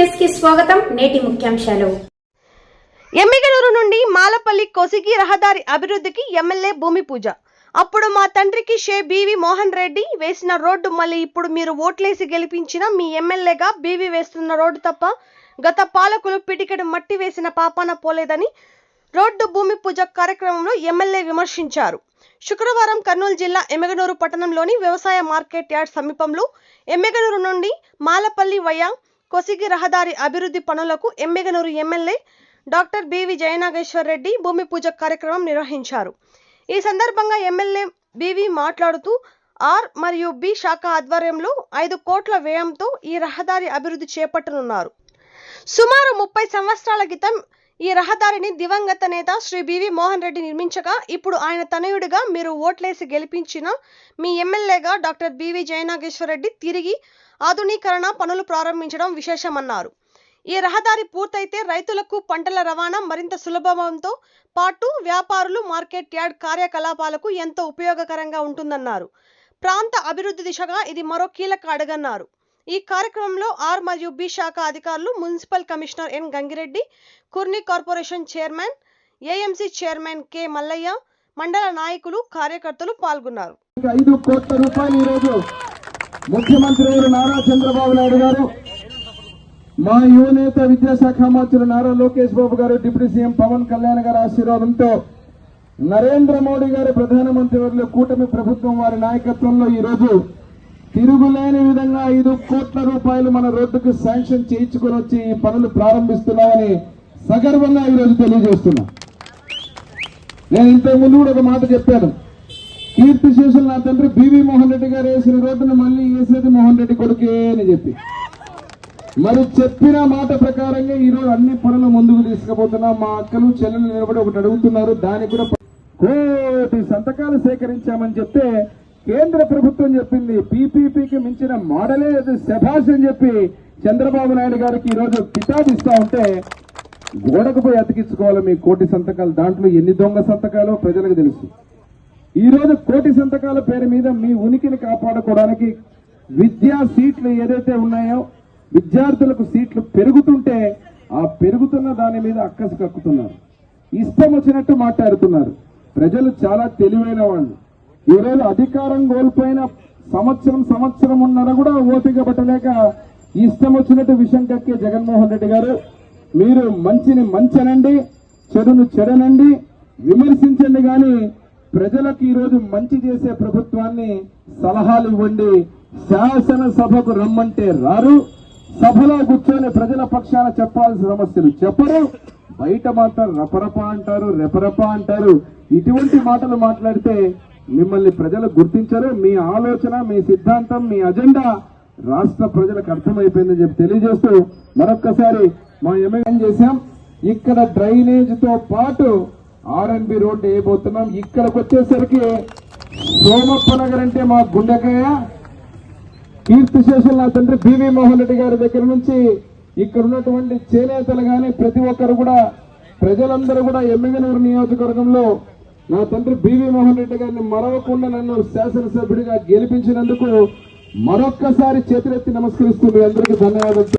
కి స్వాగతం నేటి ముఖ్యాంశాలు. ఎమ్మిగనూరు నుండి మాలపల్లి కొసిగి రహదారి అభివృద్ధికి ఎమ్మెల్యే భూమి పూజ. అప్పుడు మా తండ్రికి షే బీవి మోహన్ రెడ్డి వేసిన రోడ్డు మళ్ళీ ఇప్పుడు మీరు ఓట్లేసి గెలిపించిన మీ ఎమ్మెల్యేగా బీవి వేస్తున్న రోడ్డు తప్ప గత పాలకులు పిటికెడు మట్టి వేసిన పాపాన పోలేదని రోడ్డు భూమి పూజ కార్యక్రమంలో ఎమ్మెల్యే విమర్శించారు. శుక్రవారం కర్నూలు జిల్లా ఎమ్మెగనూరు పట్టణంలోని వ్యవసాయ మార్కెట్ యార్డ్ సమీపంలో ఎమ్మెగనూరు నుండి మాలపల్లి వయా కొసిగి రహదారి అభివృద్ధి పనులకు Yemmiganur MLA doctor BV Jayanageswar Reddy భూమి పూజ కార్యక్రమం నిర్వహించారు. ఈ సందర్భంగా ఎమ్మెల్యే బివి మాట్లాడుతూ ఆర్ మరియు బి శాఖ ఆధ్వర్యంలో ఐదు కోట్ల వ్యయంతో ఈ రహదారి అభివృద్ధి చేపట్టనున్నారు. సుమారు ముప్పై సంవత్సరాల క్రితం ఈ రహదారిని దివంగత నేత శ్రీ బివి మోహన్ రెడ్డి నిర్మించగా ఇప్పుడు ఆయన తనయుడిగా మీరు ఓట్లేసి గెలిపించిన మీ ఎమ్మెల్యేగా డాక్టర్ బివి జయనాగేశ్వర రెడ్డి తిరిగి ఆధునీకరణ పనులు ప్రారంభించడం విశేషమన్నారు. ఈ రహదారి పూర్తయితే రైతులకు పంటల రవాణా మరింత సులభంతో పాటు వ్యాపారులు మార్కెట్ యార్డ్ కార్యకలాపాలకు ఎంతో ఉపయోగకరంగా ఉంటుందన్నారు. ప్రాంత అభివృద్ధి దిశగా ఇది మరో కీలక అడగన్నారు. ఈ కార్యక్రమంలో ఆర్ మరియు బి శాఖ అధికారులు municipal commissioner N Gangireddy Kurni corporation chairman AMC chairman K Mallaiah మండల నాయకులు కార్యకర్తలు పాల్గొన్నారు. ఐదు కోట్ల రూపాయలు ఈరోజు ముఖ్యమంత్రి నారా చంద్రబాబు నాయుడు గారు మా యువనేత విద్యాశాఖ మంత్రులు నారా లోకేష్ బాబు గారు డిప్యూటీ సీఎం పవన్ కళ్యాణ్ గారి ఆశీర్వాదంతో నరేంద్ర మోడీ గారి ప్రధానమంత్రి వారిలో కూటమి ప్రభుత్వం వారి నాయకత్వంలో ఈరోజు తిరుగులేని విధంగా ఐదు కోట్ల రూపాయలు మన రోడ్డుకు శాంక్షన్ చేయించుకొని వచ్చి ఈ పనులు ప్రారంభిస్తున్నామని సగర్వంగా ఈ రోజు తెలియజేస్తున్నా. నేను ఇంతకు ముందు కూడా ఒక మాట చెప్పాను. కీర్తి శేషులు నా తండ్రి బీవీ మోహన్ రెడ్డి గారు వేసిన రోడ్డును మళ్ళీ వేసేది మోహన్ రెడ్డి కొడుకే అని చెప్పి. మరి చెప్పిన మాట ప్రకారంగా ఈ రోజు అన్ని పనులు ముందుకు తీసుకుపోతున్నాం. మా అక్కలు చెల్లెలు నిలబడి ఒకటి అడుగుతున్నారు. దానికి కూడా కోటి సంతకాలు సేకరించామని చెప్తే కేంద్ర ప్రభుత్వం చెప్పింది పీపీపీకి మించిన మోడలే అది శభాష్ అని చెప్పి చంద్రబాబు నాయుడు గారికి ఈ రోజు కితాబ్ ఇస్తా ఉంటే గోడకు పోయి అతికించుకోవాలి మీ కోటి సంతకాలు. దాంట్లో ఎన్ని దొంగ సంతకాలో ప్రజలకు తెలుసు. ఈరోజు కోటి సంతకాల పేరు మీద మీ ఉనికిని కాపాడుకోవడానికి విద్యా సీట్లు ఏదైతే ఉన్నాయో విద్యార్థులకు సీట్లు పెరుగుతుంటే ఆ పెరుగుతున్న దాని మీద అక్కసు కక్కుతున్నారు. ఇష్టం వచ్చినట్టు మాట్లాడుతున్నారు. ప్రజలు చాలా తెలివైన వాళ్ళు. ఈ అధికారం కోల్పోయిన సంవత్సరం సంవత్సరం ఉన్నారా కూడా ఓపిక పట్టలేక ఇష్టం వచ్చినట్టు విషయం కక్కే జగన్మోహన్ రెడ్డి గారు. మీరు మంచిని మంచనండి చెడును చెడనండి విమర్శించండి కానీ ప్రజలకు ఈరోజు మంచి చేసే ప్రభుత్వాన్ని సలహాలు ఇవ్వండి. శాసనసభకు రమ్మంటే రారు. సభలో కూర్చొని ప్రజల పక్షాన చెప్పాల్సిన సమస్యలు చెప్పరు. బయట మాత్రం రపరప అంటారు రెపరప అంటారు. ఇటువంటి మాటలు మాట్లాడితే మిమ్మల్ని ప్రజలు గుర్తించరు. మీ ఆలోచన మీ సిద్ధాంతం మీ అజెండా రాష్ట్ర ప్రజలకు అర్థమైపోయిందని చెప్పి తెలియజేస్తూ మరొక్కసారి మా ఎమ్మెల్యే చేశాం. ఇక్కడ డ్రైనేజ్తో పాటు ఆర్ఎన్బి రోడ్డు వేయబోతున్నాం. ఇక్కడికి వచ్చేసరికి సోమప్ప నగర్ అంటే మా గుండెకాయ. కీర్తి శేషన్ నా తండ్రి బివి మోహన్ రెడ్డి గారి దగ్గర నుంచి ఇక్కడ ఉన్నటువంటి చేనేతలు కానీ ప్రతి ఒక్కరు కూడా ప్రజలందరూ కూడా ఎమ్మిగనూరు నియోజకవర్గంలో నా తండ్రి బివి మోహన్ రెడ్డి గారిని మరవకుండా నన్ను శాసనసభ్యుడిగా గెలిపించినందుకు మరొక్కసారి చేతులెత్తి నమస్కరిస్తూ మీ అందరికీ ధన్యవాదాలు.